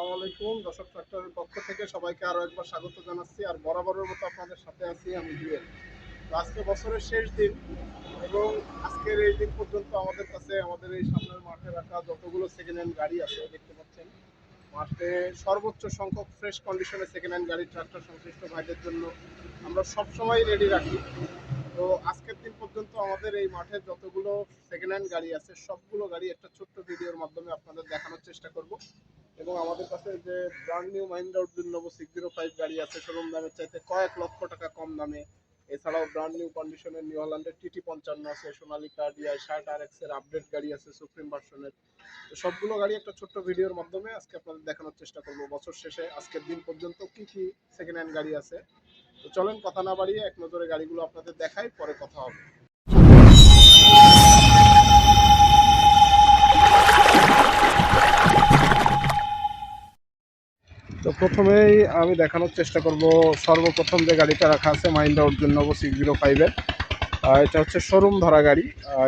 আসসালামু আলাইকুম। দর্শক ট্রাক্টরের পক্ষ থেকে সবাইকে আরও একবার স্বাগত জানাচ্ছি। আর বরাবরের মতো আপনাদের সাথে আছি আমি জুয়েল। আজকে বছরের শেষ দিন এবং আজকের এই দিন পর্যন্ত আমাদের কাছে, আমাদের এই সামনের মাঠে রাখা যতগুলো সেকেন্ড হ্যান্ড গাড়ি আছে, দেখতে পাচ্ছেন। মাঠে সর্বোচ্চ সংখ্যক ফ্রেশ কন্ডিশনে সেকেন্ড হ্যান্ড গাড়ি ট্রাক্টর সংশ্লিষ্ট ভাইদের জন্য আমরা সবসময় রেডি রাখি। তো আজকের দিন পর্যন্ত আমাদের এই মাঠে যতগুলো সেকেন্ড হ্যান্ড গাড়ি আছে, সবগুলো গাড়ি একটা ছোট্ট ভিডিওর মাধ্যমে আপনাদের দেখানোর চেষ্টা করব। এবং আমাদের কাছে যে ব্র্যান্ড নিউ মাহিন্দ্রা নব সিক্স জিরো ফাইভ গাড়ি আছে শোরুম দামের চাইতে কয়েক লক্ষ টাকা কম দামে। এছাড়াও ব্র্যান্ড নিউ কন্ডিশনের নিউ হল্যান্ডের টিটি পঞ্চান্ন আছে সোনালিকা ডিআই ষাট আর এর আপডেট গাড়ি আছে সুপ্রিম ভার্সনের সবগুলো গাড়ি একটা ছোট্ট ভিডিওর মাধ্যমে আজকে আপনাদের দেখানোর চেষ্টা করব বছর শেষে। আজকের দিন পর্যন্ত কি কি সেকেন্ড হ্যান্ড গাড়ি আছে? তো চলেন কথা না বাড়িয়ে এক নজরে গাড়িগুলো আপনাদের দেখাই, পরে কথা হবে। তো প্রথমেই আমি দেখানোর চেষ্টা করব, সর্বপ্রথম যে গাড়িটা রাখা আছে মাইন্ডা অর্জুন নব সিক্স জিরো ফাইভের এটা হচ্ছে শোরুম ধরা গাড়ি।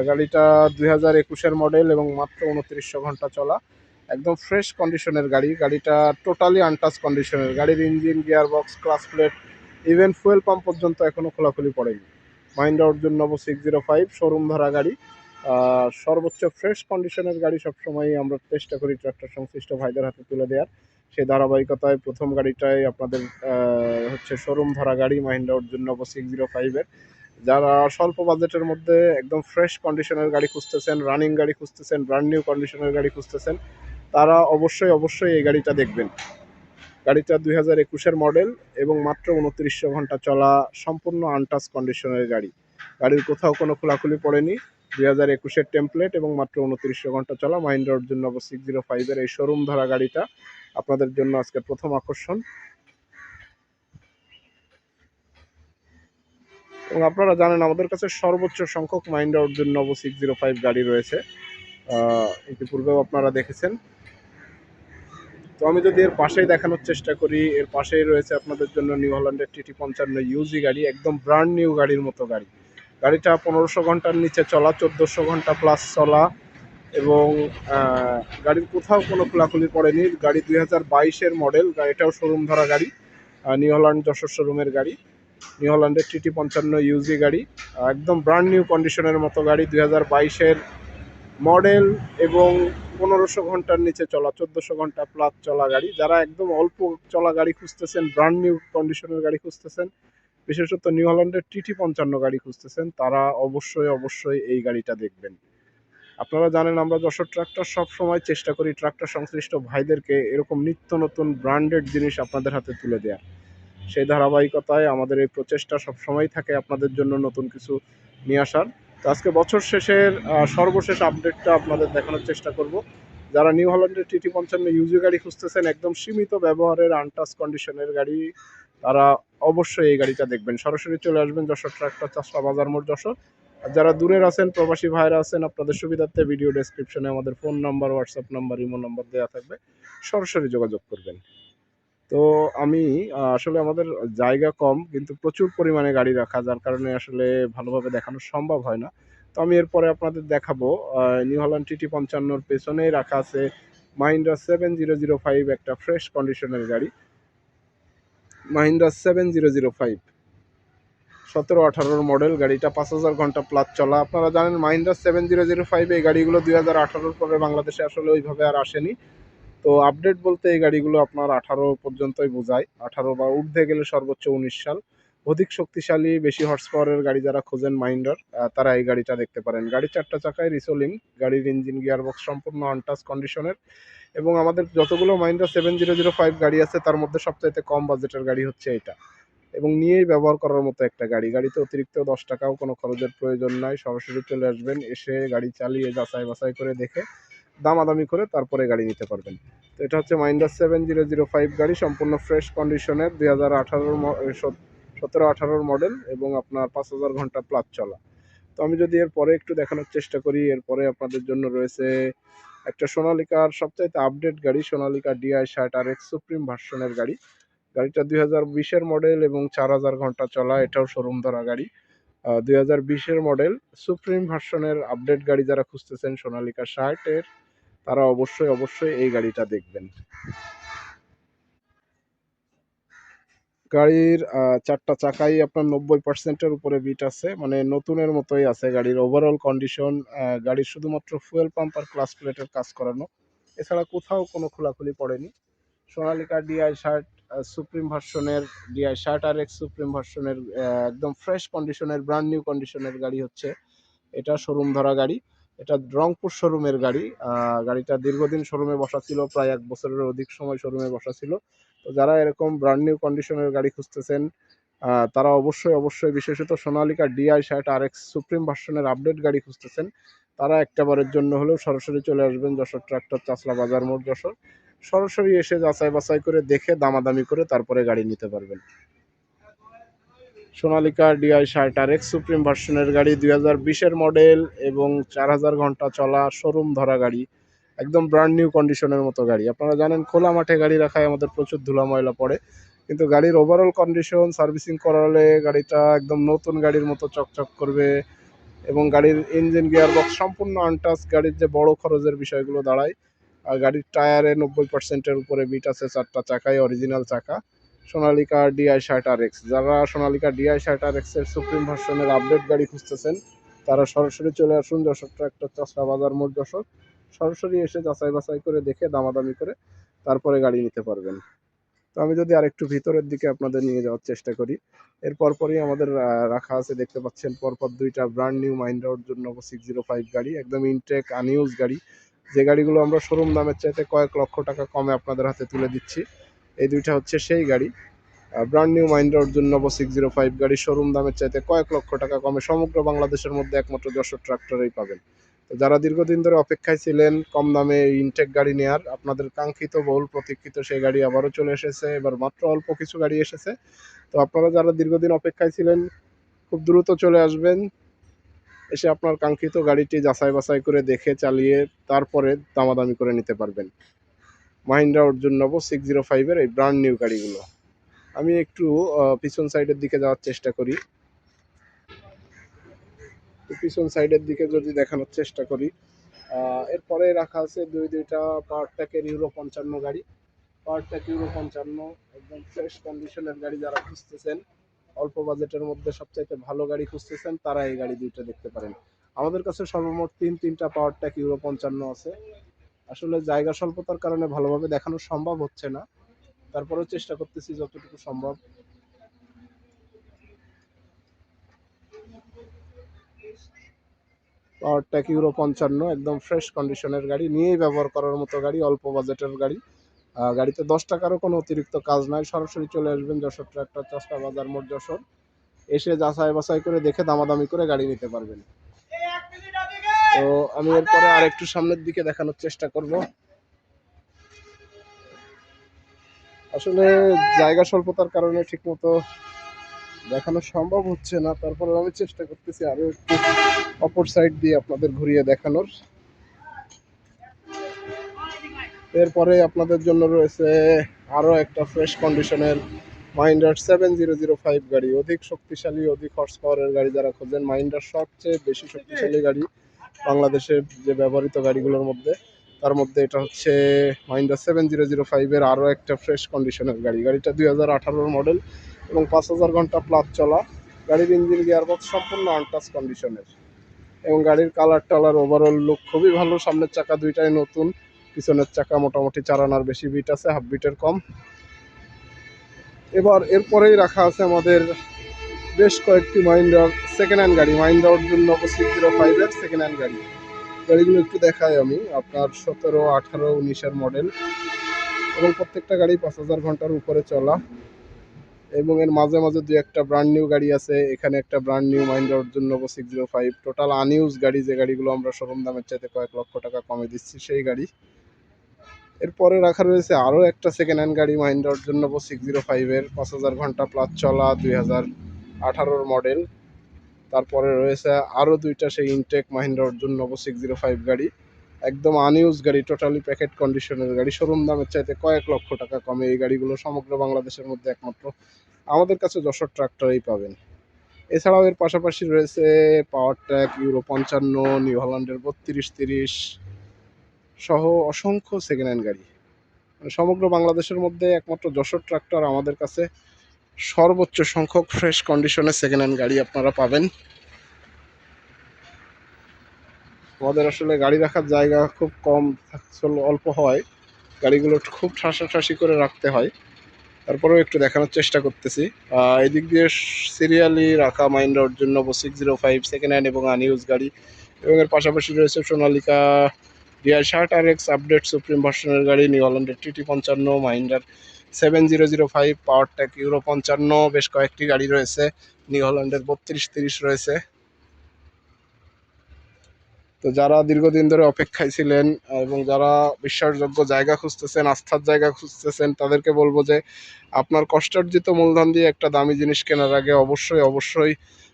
গাড়িটা দুই হাজার একুশের মডেল এবং মাত্র উনত্রিশশো ঘণ্টা চলা। একদম ফ্রেশ কন্ডিশনের গাড়ি। গাড়িটা টোটালি আনটাচ কন্ডিশনের গাড়ির engine gear box clutch plate even fuel pump পর্যন্ত এখনও খোলাখুলি পড়েনি। মাইন্ডা অর্জুন নব সিক্স জিরো ফাইভ শোরুম ধরা গাড়ি। সর্বোচ্চ ফ্রেশ কন্ডিশনের গাড়ি সবসময় আমরা চেষ্টা করি ট্রাক্টর সংশ্লিষ্ট ভাইদের হাতে তুলে দেওয়ার। সেই ধারাবাহিকতায় প্রথম গাড়িটাই আপনাদের হচ্ছে শোরুম ধরা গাড়ি মাহিন্দ্রা অর্জুন নব সিক্স জিরো ফাইভের যারা স্বল্প বাজেটের মধ্যে একদম ফ্রেশ কন্ডিশনের গাড়ি খুঁজতেছেন রানিং গাড়ি খুঁজতেছেন ব্র্যান্ড নিউ কন্ডিশনের গাড়ি খুঁজতেছেন, তারা অবশ্যই অবশ্যই এই গাড়িটা দেখবেন। গাড়িটা দুই হাজার একুশের মডেল এবং মাত্র উনত্রিশশো ঘণ্টা চলা সম্পূর্ণ আনটাচ কন্ডিশনের গাড়ি। গাড়ির কোথাও কোনো খোলাখুলি পড়েনি। দুই হাজার একুশের টেমপ্লেট এবং মাত্র উনত্রিশশো ঘণ্টা চলা অর্জুন নব সিক্স জিরো ফাইভের এই শোরুম ধরা গাড়িটা। আপনাদের জন্য আজকে প্রথম আকর্ষণ। এবং আপনারা জানেন, আমাদের কাছে সর্বোচ্চ সংখ্যক মাইন্ডা অর্জুন নব সিক্স জিরো ফাইভ গাড়ি রয়েছে। ইতিপূর্বেও আপনারা দেখেছেন। তো আমি যদি এর পাশেই দেখানোর চেষ্টা করি, এর পাশেই রয়েছে আপনাদের জন্য নিউ হল্যান্ডের টিটি পঞ্চান্ন ইউজি গাড়ি, একদম ব্র্যান্ড নিউ গাড়ির মতো গাড়ি। গাড়িটা পনেরোশো ঘণ্টার নিচে চলা, চোদ্দোশো ঘণ্টা প্লাস চলা। এবং গাড়ির কোথাও কোনো খোলাখুলি পড়েনি। গাড়ি দুই হাজার বাইশের মডেল এটাও শোরুম ধরা গাড়ি নিউ হল্যান্ড যশোর শোরুমের গাড়ি নিউ হল্যান্ডের টিটি পঞ্চান্ন ইউজি গাড়ি একদম ব্র্যান্ড নিউ কন্ডিশনের মতো গাড়ি, দুই হাজার বাইশের মডেল এবং পনেরোশো ঘণ্টার নিচে চলা, চোদ্দোশো ঘণ্টা প্লাস চলা গাড়ি। যারা একদম অল্প চলা গাড়ি খুঁজতেছেন ব্র্যান্ড নিউ কন্ডিশনের গাড়ি খুঁজতেছেন, বিশেষত নিউ হল্যান্ডের টিটি পঞ্চান্ন গাড়ি খুঁজতেছেন, তারা অবশ্যই অবশ্যই এই গাড়িটা দেখবেন। আপনারা জানেন, আমরা যশোর ট্রাক্টর সব সময় চেষ্টা করি ট্রাক্টর সংশ্লিষ্ট ভাইদেরকে এরকম নিত্য নতুন ব্র্যান্ডেড জিনিস আপনাদের হাতে তুলে দেওয়ার সেই ধারাবাহিকতায় আমাদের এই প্রচেষ্টা সবসময় থাকে আপনাদের জন্য নতুন কিছু নিয়ে আসার। তো আজকে বছর শেষের সর্বশেষ আপডেটটা আপনাদের দেখানোর চেষ্টা করব। যারা নিউ হল্যান্ডের টিটি পঞ্চান্ন ইউজি গাড়ি খুঁজতেছেন, একদম সীমিত ব্যবহারের আনটাচ কন্ডিশনের গাড়ি, তারা অবশ্যই এই গাড়িটা দেখবেন। সরাসরি চলে আসবেন যশোর ট্রাক্টর চাষা বাজার মোড় যশোর। আর যারা দূরের আছেন, প্রবাসী ভাইরা আছেন, আপনাদের সুবিধার্থে ভিডিও ডেসক্রিপশনে আমাদের phone number WhatsApp number imo number দেওয়া থাকবে। সরাসরি যোগাযোগ করবেন। তো আমি আসলে আমাদের জায়গা কম, কিন্তু প্রচুর পরিমাণে গাড়ি রাখা, যার কারণে আসলে ভালোভাবে দেখানো সম্ভব হয় না। তো আমি এরপরে আপনাদের দেখাবো নিউ হল্যান্ড টিটি পঞ্চান্নর পেছনেই রাখা আছে Mahindra seven zero zero five একটা ফ্রেশ কন্ডিশনের গাড়ি। Mahindra seven zero zero five সতেরো আঠারোর মডেল গাড়িটা পাঁচ হাজার ঘণ্টা প্লাস চলা। আপনারা জানেন Mahindra seven zero zero five এই গাড়িগুলো দুই হাজার আঠারোর পরে বাংলাদেশে আসলে ওইভাবে আর আসেনি। তো আপডেট বলতে এই গাড়িগুলো আপনার আঠারো পর্যন্তই বোঝায়। আঠারো বা ঊর্ধ্বে গেলে সর্বোচ্চ উনিশ সাল। অধিক শক্তিশালী, বেশি হর্স পাওয়ারের গাড়ি যারা খোঁজেন মাইন্ডার তারা এই গাড়িটা দেখতে পারেন। গাড়ি চারটা চাকায় রিসোলিং গাড়ির ইঞ্জিন গিয়ারবক্স সম্পূর্ণ আনটাচ কন্ডিশনের এবং আমাদের যতগুলো Mahindra seven zero zero five গাড়ি আছে, তার মধ্যে সবচাইতে কম বাজেটের গাড়ি হচ্ছে এটা। এবং নিয়েই ব্যবহার করার মতো একটা গাড়ি। গাড়িতে অতিরিক্ত দশ টাকাও কোনো খরচের প্রয়োজন নাই। সরাসরি চলে আসবেন, এসে গাড়ি চালিয়ে যাচাই বাছাই করে দেখে দামাদামি করে তারপরে গাড়ি নিতে পারবেন। তো এটা হচ্ছে Mahindra seven zero zero five গাড়ি, সম্পূর্ণ ফ্রেশ কন্ডিশনের দুই হাজার আঠারোর সতেরো, আঠারোর মডেল এবং আপনার পাঁচ হাজার ঘণ্টা প্লাস চলা। তো আমি যদি এরপরে একটু দেখানোর চেষ্টা করি এরপরে আপনাদের জন্য রয়েছে একটা সোনালিকার সবচাইতে আপডেট গাড়ি, সোনালিকা ডিআই ষাট আর এক্স সুপ্রিম ভার্সনের গাড়ি। গাড়িটা দুই হাজার বিশের মডেল এবং চার হাজার ঘণ্টা চলা, এটাও শোরুম ধরা গাড়ি। দুই হাজার বিশের মডেল সুপ্রিম ভার্সনের আপডেট গাড়ি যারা খুঁজতেছেন, সোনালিকা ষাটের তারা অবশ্যই অবশ্যই এই গাড়িটা দেখবেন। গাড়ির চারটা চাকাই আপনার নব্বই পার্সেন্টের উপরে বিট আছে মানে নতুনের মতোই আছে গাড়ির। ওভারঅল কন্ডিশন গাড়ির শুধুমাত্র ফুয়েল পাম্প আর ক্লাস প্লেটের কাজ করানো। এছাড়া কোথাও কোনো খোলাখুলি পড়েনি। সোনালিকা ডিআই শার্ট সুপ্রিম ভার্সনের DI shirt R X supreme ভার্সনের একদম ফ্রেশ কন্ডিশনের ব্র্যান্ড নিউ কন্ডিশনের গাড়ি হচ্ছে। এটা শোরুম ধরা গাড়ি। এটা রংপুর শোরুমের গাড়ি। গাড়িটা দীর্ঘদিন শোরুমে বসা ছিল, প্রায় এক বছরের অধিক সময় শোরুমে বসা ছিল। তো যারা এরকম ব্র্যান্ড নিউ কন্ডিশনের গাড়ি খুঁজতেছেন তারা অবশ্যই অবশ্যই বিশেষত Sonalika DI shirt R X supreme ভার্সনের আপডেট গাড়ি খুঁজতেছেন। তারা একটা বারের জন্য হলেও সরাসরি চলে আসবেন যশোর ট্রাক্টর চাচলা বাজার মোড় যশোর। সরাসরি এসে যাচাই বাছাই করে দেখে দামাদামি করে তারপরে গাড়ি নিতে পারবেন। Sonalika DI shirt R X supreme ভার্সনের গাড়ি দুই হাজার বিশের মডেল এবং চার হাজার ঘণ্টা চলা শোরুম ধরা গাড়ি। একদম ব্র্যান্ড নিউ কন্ডিশনের মতো গাড়ি। আপনারা জানেন, খোলা মাঠে গাড়ি রাখায় আমাদের প্রচুর ধুলা ময়লা পড়ে। কিন্তু গাড়ির ওভারঅল কন্ডিশন সার্ভিসিং করালে গাড়িটা একদম নতুন গাড়ির মতো চকচক করবে। এবং গাড়ির ইঞ্জিন গিয়ারবক্স সম্পূর্ণ আনটাচ গাড়ির যে বড় খরচের বিষয়গুলো দাঁড়ায়, আর গাড়ির টায়ারে নব্বই পার্সেন্টের উপরে বিট আছে, চারটা চাকায় অরিজিনাল চাকা। Sonalika DI shirt R X যারা সোনালিকা ডিআই শার্ট আর এক্সের সুপ্রিম ভার্সনের আপডেট গাড়ি খুঁজতেছেন, তারা সরাসরি চলে আসুন যশোর ট্রাক্টর চাষরা বাজার মোট যশোর। সরাসরি এসে যাচাই বাছাই করে দেখে, দামাদামি করে, তারপরে গাড়ি নিতে পারবেন। তো আমি যদি আরেকটু ভিতরের দিকে আপনাদের নিয়ে যাওয়ার চেষ্টা করি, এর পরপরই আমাদের রাখা আছে, দেখতে পাচ্ছেন পরপর দুইটা ব্র্যান্ড নিউ মাইন্ডা জন্য সিক্স জিরো ফাইভ গাড়ি, একদম ইনটেক আনইউজ গাড়ি। যে গাড়িগুলো আমরা শোরুম দামের চাইতে কয়েক লক্ষ টাকা কমে আপনাদের হাতে তুলে দিচ্ছি, এই দুইটা হচ্ছে সেই গাড়ি। Brand new Mahindra Arjun Novo six zero five গাড়ি শোরুম দামের চাইতে কয়েক লক্ষ টাকা কমে সমগ্র বাংলাদেশের মধ্যে একমাত্র যশোর ট্রাক্টরেই পাবেন। তো যারা দীর্ঘদিন ধরে অপেক্ষায় ছিলেন, কম দামে ইনটেক গাড়ি নেয়ার, আপনাদের কাঙ্ক্ষিত বহুল প্রতীক্ষিত সেই গাড়ি আবারও চলে এসেছে, এবার মাত্র অল্প কিছু গাড়ি এসেছে। তো আপনারা যারা দীর্ঘদিন অপেক্ষায় ছিলেন, খুব দ্রুত চলে আসবেন, এসে আপনার কাঙ্ক্ষিত গাড়িটি যাচাই বাছাই করে দেখে চালিয়ে তারপরে দামাদামি করে নিতে পারবেন। মাহিন্দ্রা অর্জুন নব সিক্স জিরো ফাইভের এই ব্র্যান্ড নিউ গাড়িগুলো। আমি একটু পিছন সাইডের দিকে যাওয়ার চেষ্টা করি। পিছন সাইডের দিকে যদি দেখানোর চেষ্টা করি এরপরে রাখা আছে দুই দুইটা পাওয়ার ট্যাকের ইউরো পঞ্চান্ন গাড়ি। পাওয়ার ট্যাক ইউরো পঞ্চান্ন, একদম ফ্রেশ কন্ডিশনের গাড়ি যারা খুঁজতেছেন, অল্প বাজেটের মধ্যে সবচাইতে ভালো গাড়ি খুঁজতেছেন, তারা এই গাড়ি দুইটা দেখতে পারেন। আমাদের কাছে সর্বমোট তিন তিনটা পাওয়ার ট্যাক ইউরো পঞ্চান্ন আছে। আসলে জায়গা স্বল্পতার কারণে ভালোভাবে দেখানো সম্ভব হচ্ছে না। তারপরেও চেষ্টা করতেছি যতটুকু সম্ভব। পাওয়ার ট্যাক ইউরো পঞ্চান্ন, একদম ফ্রেশ কন্ডিশনের গাড়ি, নিয়েই ব্যবহার করার মতো গাড়ি, অল্প বাজেটের গাড়ি। গাড়িতে দশ টাকারও কোনো অতিরিক্ত কাজ নাই। সরাসরি চলে আসবেন যশোর ট্রাক্টর চাষটা বাজার মোট যশোর। এসে যাচাই বাছাই করে দেখে দামাদামি করে গাড়ি নিতে পারবেন। তো আমি এরপরে আর একটু সামনের দিকে দেখানোর চেষ্টা করব। আসলে জায়গা স্বল্পতার কারণে ঠিকমতো দেখানো সম্ভব হচ্ছে না, তারপরে আমি চেষ্টা করতেছি আরও একটু অপর সাইড দিয়ে আপনাদের ঘুরিয়ে দেখানোর। এরপরে আপনাদের জন্য রয়েছে আরও একটা ফ্রেশ কন্ডিশনের Mahindra seven zero zero five গাড়ি। অধিক শক্তিশালী, অধিক হর্স পাওয়ারের গাড়ি যারা খোঁজেন মাইন্ডার সবচেয়ে বেশি শক্তিশালী গাড়ি বাংলাদেশের যে ব্যবহৃত গাড়িগুলোর মধ্যে, তার মধ্যে এটা হচ্ছে মাইন্ডার সেভেন জিরো জিরো ফাইভের আরও একটা ফ্রেশ কন্ডিশনের গাড়ি। গাড়িটা দুই হাজার আঠারোর মডেল এবং পাঁচ হাজার ঘণ্টা প্লাস চলা, গাড়ির ইঞ্জিন গিয়ারবক্স সম্পূর্ণ আনটাচ কন্ডিশনের এবং গাড়ির কালার টালার ওভারঅল লুক খুবই ভালো, সামনের চাকা দুইটাই নতুন, পিছনের চাকা মোটামুটি চার আনার বেশি বিট আছে হাফ বিটের কম। এবার এরপরেই রাখা আছে আমাদের বেশ কয়েকটি মাইন্ডার সেকেন্ড হ্যান্ড গাড়ি। মাইন্ডার জন্য সিক্স জিরো ফাইভের সেকেন্ড হ্যান্ড গাড়ি। গাড়িগুলো একটু দেখাই আমি, আপনার সতেরো, আঠারো, উনিশের মডেল এবং প্রত্যেকটা গাড়ি পাঁচ হাজার ঘণ্টার উপরে চলা। এবং এর মাঝে মাঝে দু একটা ব্র্যান্ড নিউ গাড়ি আছে, এখানে একটা ব্র্যান্ড নিউ মাইন্ডার জন্য six zero five total unused গাড়ি যে গাড়িগুলো আমরা শোরুম দামের চাইতে কয়েক লক্ষ টাকা কমে দিচ্ছি সেই গাড়ি। এরপরে রাখা রয়েছে আরও একটা সেকেন্ড হ্যান্ড গাড়ি মাইন্ডার জন্য সিক্স জিরো ফাইভের পাঁচ হাজার ঘণ্টা প্লাস চলা, দুই হাজার আঠারোর মডেল তারপরে রয়েছে আরও দুইটা সেই ইনটেক মাহিন্দ্রা অর্জুন নব সিক্স জিরো ফাইভ গাড়ি। একদম আনইউজ গাড়ি টোটালি প্যাকেট কন্ডিশনের গাড়ি। শোরুম দামের চাইতে কয়েক লক্ষ টাকা কমে এই গাড়িগুলো সমগ্র বাংলাদেশের মধ্যে একমাত্র। আমাদের কাছে যশোর ট্রাক্টরেই পাবেন। এছাড়াও এর পাশাপাশি রয়েছে পাওয়ার ট্র্যাক ইউরো পঞ্চান্ন নিউ হল্যান্ডের বত্রিশ, তিরিশ সহ অসংখ্য সেকেন্ড হ্যান্ড গাড়ি। মানে সমগ্র বাংলাদেশের মধ্যে একমাত্র যশোর ট্রাক্টর আমাদের কাছে সর্বোচ্চ সংখ্যক ফ্রেশ কন্ডিশনে সেকেন্ড হ্যান্ড গাড়ি আপনারা পাবেন। আমাদের আসলে গাড়ি রাখার জায়গা খুব কম অল্প হয়। গাড়িগুলো খুব ঠাসাঠাসি করে রাখতে হয়। তারপরেও একটু দেখানোর চেষ্টা করতেছি। এদিক দিয়ে সিরিয়ালি রাখা মাইন্ড রোড জন্য six zero five second hand এবং আনইউজ গাড়ি। এবং এর পাশাপাশি রয়েছে Sonalika DI shirt R X update supreme ভার্সনের গাড়ি নিউ হল্যান্ডের টিটি পঞ্চান্ন Mahindra seven zero zero five power trac euro পঞ্চান্ন, বেশ কয়েকটি গাড়ি রয়েছে। নিউ হল্যান্ডের বত্রিশ তিরিশ রয়েছে। তো যারা দীর্ঘদিন ধরে অপেক্ষায় ছিলেন এবং যারা বিশ্বাসযোগ্য জায়গা খুঁজতেছেন, আস্থার জায়গা খুঁজতেছেন, তাদেরকে বলব যে আপনার কষ্টার্জিত মূলধন দিয়ে একটা দামি জিনিস কেনার আগে অবশ্যই অবশ্যই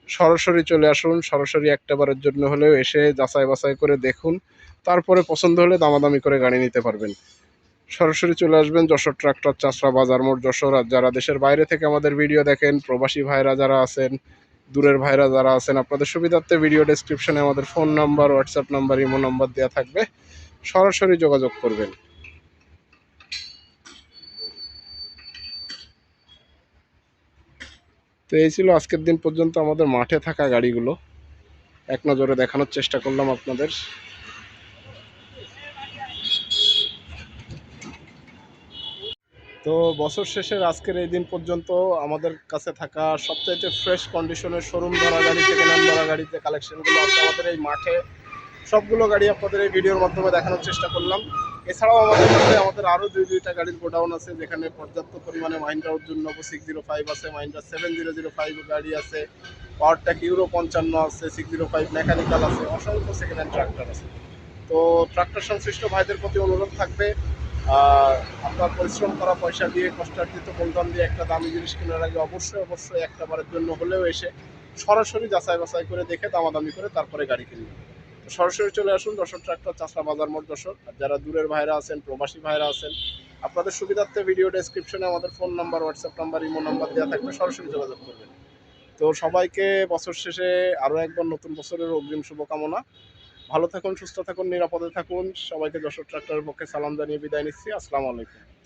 সরাসরি চলে আসুন, সরাসরি একটাবারের জন্য হলেও এসে যাচাই বাছাই করে দেখুন। তারপরে পছন্দ হলে দামাদামি করে গাড়ি নিতে পারবেন। সরাসরি চলে আসবেন যশোর ট্রাক্টর চাষরা বাজার মোড়, যশোর। আর যারা দেশের বাইরে থেকে আমাদের ভিডিও দেখেন, প্রবাসী ভাইরা যারা আছেন দূরের ভাইরা যারা আছেন, আপনাদের সুবিধার্থে ভিডিও ডেসক্রিপশনে আমাদের phone number WhatsApp number imo number দেওয়া থাকবে। সরাসরি যোগাযোগ করবেন। তো এই ছিল আজকের দিন পর্যন্ত আমাদের মাঠে থাকা গাড়িগুলো। এক নজরে দেখানোর চেষ্টা করলাম আপনাদের। তো বছর শেষের আজকের এই দিন পর্যন্ত আমাদের কাছে থাকা সবচাইতে ফ্রেশ কন্ডিশনের শোরুম ধরা গাড়ি সেকেন্ড হ্যান্ড ধরা গাড়িতে কালেকশনগুলো আছে। আমাদের এই মাঠে সবগুলো গাড়ি আপনাদের এই ভিডিওর মাধ্যমে দেখানোর চেষ্টা করলাম। এছাড়াও আমাদের কাছে, আমাদের আরও দুই, দুইটা গাড়ির গোডাউন আছে, যেখানে পর্যাপ্ত পরিমাণে মাইন্ডা নব সিক্স জিরো ফাইভ আছে Mahindra seven zero zero five গাড়ি আছে পাওয়ারটেক ইউরো পঞ্চান্ন আছে সিক্স জিরো ফাইভ মেকানিক্যাল আছে, অসংখ্য সেকেন্ড হ্যান্ড ট্রাক্টর আছে। তো ট্রাক্টর সংশ্লিষ্ট ভাইদের প্রতি অনুরোধ থাকবে আপনার পরিশ্রম করা পয়সা দিয়ে কষ্টার্জিত মূলধন দিয়ে একটা দামি জিনিস কেনার আগে অবশ্যই অবশ্যই একটা বারের জন্য হলেও এসে সরাসরি যাচাই বাছাই করে দেখে দামাদামি করে তারপরে গাড়ি কিনবেন তো সরাসরি চলে আসুন দশর ট্রাক্টর চাষরা বাজার মোট দশর আর যারা দূরের ভাইরা আছেন, প্রবাসী ভাইরা আছেন, আপনাদের সুবিধার্থে ভিডিও ডেসক্রিপশনে আমাদের phone number WhatsApp number imo number দেওয়া থাকবে, সরাসরি যোগাযোগ করবেন। তো সবাইকে বছর শেষে আরও একবার নতুন বছরের অগ্রিম শুভকামনা। ভালো থাকুন, সুস্থ থাকুন, নিরাপদে থাকুন। সবাইকে যশোর ট্রাক্টরের পক্ষে সালাম জানিয়ে বিদায় নিচ্ছি। আসসালামু আলাইকুম।